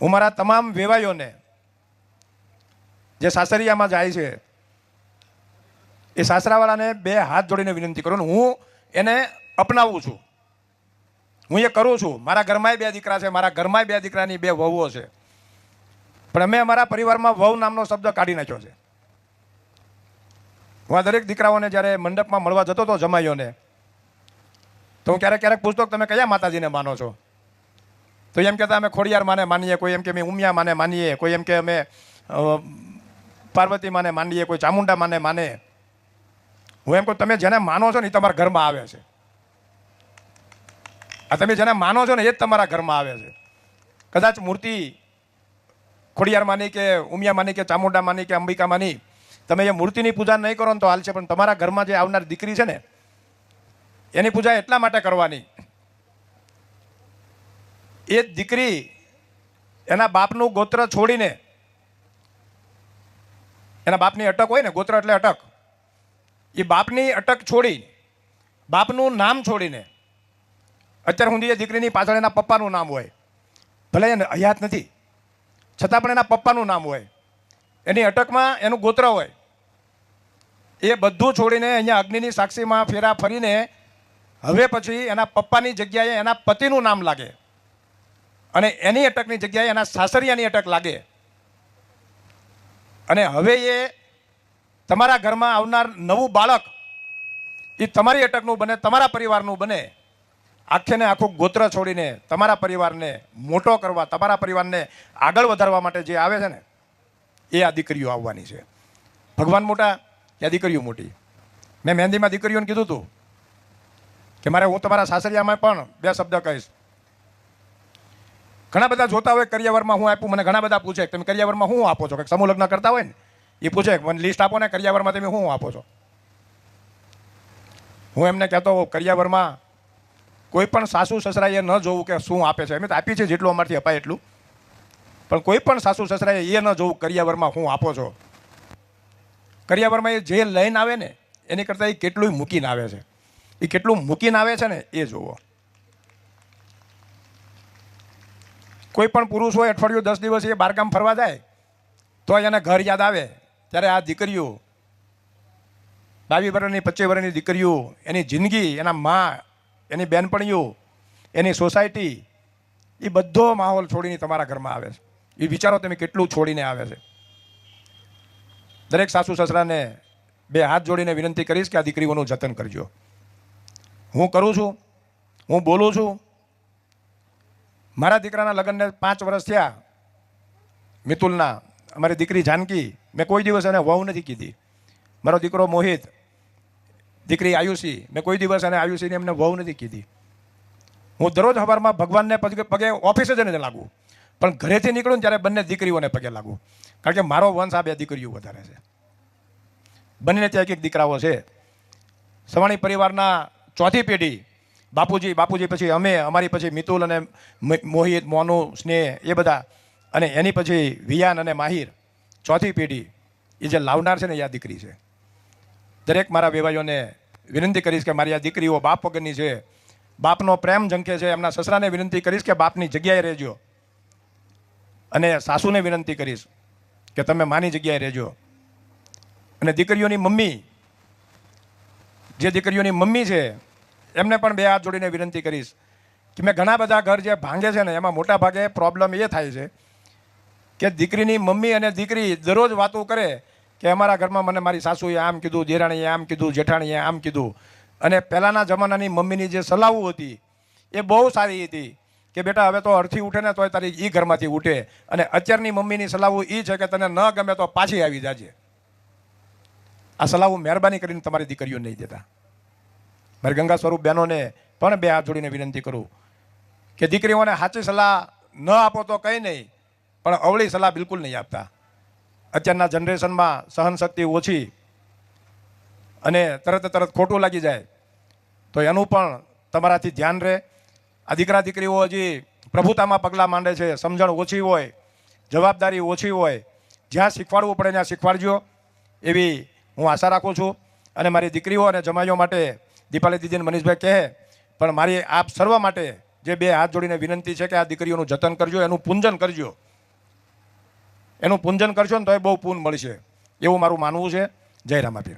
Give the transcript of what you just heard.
હું મારા તમામ વેવાઈઓને જે સાસરિયામાં જાય છે, એ સાસરાવાળાને બે હાથ જોડીને વિનંતી કરું હું એને અપનાવું છું. હું એ કરું છું. મારા ઘરમાંય બે દીકરા છે, મારા ઘરમાંય બે દીકરાની બે વહુઓ છે. પણ અમે અમારા પરિવારમાં વહુ નામનો શબ્દ કાઢી નાખ્યો છે. હું આ દરેક દીકરાઓને જ્યારે મંડપમાં મળવા જતો હતો જમાઈઓને, તો હું ક્યારેક ક્યારેક પૂછતો તમે કયા માતાજીને માનો છો? તો એમ કહેતા અમે ખોડિયાર માને માનીએ, કોઈ એમ કે અમે ઉમિયા માને માનીએ, કોઈ એમ કે અમે પાર્વતી માને માનીએ, કોઈ ચામુંડા માને માને. હું એમ કહું, તમે જેને માનો છો ને એ તમારા ઘરમાં આવે છે. આ તમે જેને માનો છો ને એ જ તમારા ઘરમાં આવે છે. કદાચ મૂર્તિ ખોડિયાર માની કે ઉમિયા માની કે ચામુંડા માની કે અંબિકા માની, તમે એ મૂર્તિની પૂજા નહીં કરો ને તો હાલ છે, પણ તમારા ઘરમાં જે આવનાર દીકરી છે ને, એની પૂજા એટલા માટે કરવાની. એ દીકરી એના બાપનું ગોત્ર છોડીને, એના બાપની અટક હોય ને, ગોત્ર એટલે અટક. એ બાપની અટક છોડી, બાપનું નામ છોડીને, અત્યાર સુધી એ દીકરીની પાછળ એના પપ્પાનું નામ હોય. ભલે એને હયાત નથી, છતાં પણ એના પપ્પાનું નામ હોય. એની અટકમાં એનું ગોત્ર હોય. એ બધું છોડીને અહીંયા અગ્નિની સાક્ષીમાં ફેરા ફરીને, હવે પછી એના પપ્પાની જગ્યાએ એના પતિનું નામ લાગે. અને એની અટકની જગ્યાએ એના સાસરિયાની અટક લાગે. અને હવે એ તમારા ઘરમાં આવનાર નવું બાળક એ તમારી અટકનું બને, તમારા પરિવારનું બને. આખે ને આખું ગોત્ર છોડીને તમારા પરિવારને મોટો કરવા, તમારા પરિવારને આગળ વધારવા માટે જે આવે છે ને, એ આ દીકરીઓ આવવાની છે. ભગવાન મોટા યા દીકરીઓ મોટી. મેં મહેંદીમાં દીકરીઓને કીધું હતું કે મારે હું તમારા સાસરિયામાં પણ બે શબ્દ કહીશ. ઘણા બધા જોતા હોય કરિયાવરમાં હું આપ્યું મને ઘણા બધા પૂછે તમે કરિયાવરમાં શું આપો છો? કે સમૂહ લગ્ન કરતા હોય ને એ પૂછે મને લિસ્ટ આપો ને કરિયાવરમાં તમે શું આપો છો? હું એમને કહેતો કરિયાવરમાં કોઈ પણ સાસુ સસરાએ ન જોવું કે શું આપે છે. અમે તો આપી છે જેટલું અમારથી અપાય એટલું. પણ કોઈ પણ સાસુ સસરાએ એ ન જોવું કરિયાવરમાં હું આપો છો. કરિયાવરમાં એ જે લઈને આવે ને, એની કરતાં એ કેટલું મૂકીને આવે છે. એ કેટલું મૂકીને આવે છે ને, એ જોવો કોઈ પણ પુરુષ હોય અઠવાડિયું દસ દિવસ એ બારગામ ફરવા જાય તો એને ઘર યાદ આવે. ત્યારે આ દીકરીઓ બાવીસ વર્ષની પચીસ વર્ષની દીકરીઓ, એની જિંદગી, એના મા, એની બેનપણીઓ, એની સોસાયટી, એ બધો માહોલ છોડીને તમારા ઘરમાં આવે છે. એ વિચારો તમે કેટલું છોડીને આવે છે. દરેક સાસુ સસરાને બે હાથ જોડીને વિનંતી કરીશ કે આ દીકરીઓનું જતન કરજો. હું કરું છું, હું બોલું છું મારા દીકરાના લગ્નને પાંચ વર્ષ થયા. મિતુલના, અમારી દીકરી જાનકી, મેં કોઈ દિવસ એને વહુ નથી કીધી. મારો દીકરો મોહિત, દીકરી આયુષી, મેં કોઈ દિવસ એને આયુષીને એમને વહુ નથી કીધી. હું દરરોજ સવારમાં ભગવાનને પગે ઓફિસે નથી લાગુ. પણ ઘરેથી નીકળું ત્યારે બંને દીકરીઓને પગે લાગુ. કારણ કે મારો વંશ આ બે દીકરીઓ વધારે છે. બંને ત્યાં એક એક દીકરાઓ છે. સવાણી પરિવારના ચોથી પેઢી બાપુજી બાપુજી પછી અમે, અમારી પછી મિતુલ અને મોહિત, મોનુ, સ્નેહ, એ બધા અને એની પછી વિયાન અને માહિર, ચોથી પેઢી, એ જે લાવનાર છે ને, એ આ દીકરી છે. દરેક મારા વેવાઈઓને વિનંતી કરીશ કે મારી આ દીકરીઓ બાપ વગરની છે. બાપનો પ્રેમ ઝંખે છે. એમના સસરાને વિનંતી કરીશ કે બાપની જગ્યાએ રહેજો. અને સાસુને વિનંતી કરીશ કે તમે માની જગ્યાએ રહેજો. અને દીકરીઓની મમ્મી, જે દીકરીઓની મમ્મી છે એમને પણ બે હાથ જોડીને વિનંતી કરીશ કે મેં ઘણા બધા ઘર જે ભાંગે છે ને, એમાં મોટા ભાગે પ્રોબ્લેમ એ થાય છે કે દીકરીની મમ્મી અને દીકરી દરરોજ વાતો કરે કે અમારા ઘરમાં મને મારી સાસુએ આમ કીધું દેરાણીએ આમ કીધું, જેઠાણીએ આમ કીધું. અને પહેલાંના જમાનાની મમ્મીની જે સલાહો હતી એ બહુ સારી હતી કે બેટા હવે તો અડથી ઉઠે ને તોય તારી એ ઘરમાંથી ઉઠે. અને અત્યારની મમ્મીની સલાહો એ છે કે તને ન ગમે તો પાછી આવી જાજે. આ સલાહો મહેરબાની કરીને તમારી દીકરીઓ નહીં દેતા. મારી ગંગા સ્વરૂપ બહેનોને પણ બે હાથ જોડીને વિનંતી કરું કે દીકરીઓને સાચી સલાહ ન આપો તો કંઈ નહીં, પણ અવળી સલાહ બિલકુલ નહીં આપતા. અત્યારના જનરેશનમાં સહનશક્તિ ઓછી અને તરત તરત ખોટું લાગી જાય, તો એનું પણ તમારાથી ધ્યાન રહે. આ દીકરા દીકરીઓ હજી પ્રભુતામાં પગલાં માંડે છે, સમજણ ઓછી હોય, જવાબદારી ઓછી હોય, જ્યાં શીખવાડવું પડે ત્યાં શીખવાડજો, એવી હું આશા રાખું છું. અને મારી દીકરીઓ અને જમાઈઓ માટે દીપાલી દીદીને મનીષભાઈ કહે, પણ મારી આપ સર્વ માટે જે બે હાથ જોડીને વિનંતી છે કે આ દીકરીઓનું જતન કરજો, એનું પૂંજન કરજો. એનું પૂંજન કરશો ને તો એ બહુ પૂન મળશે. એવું મારું માનવું છે. જય રામાપીર.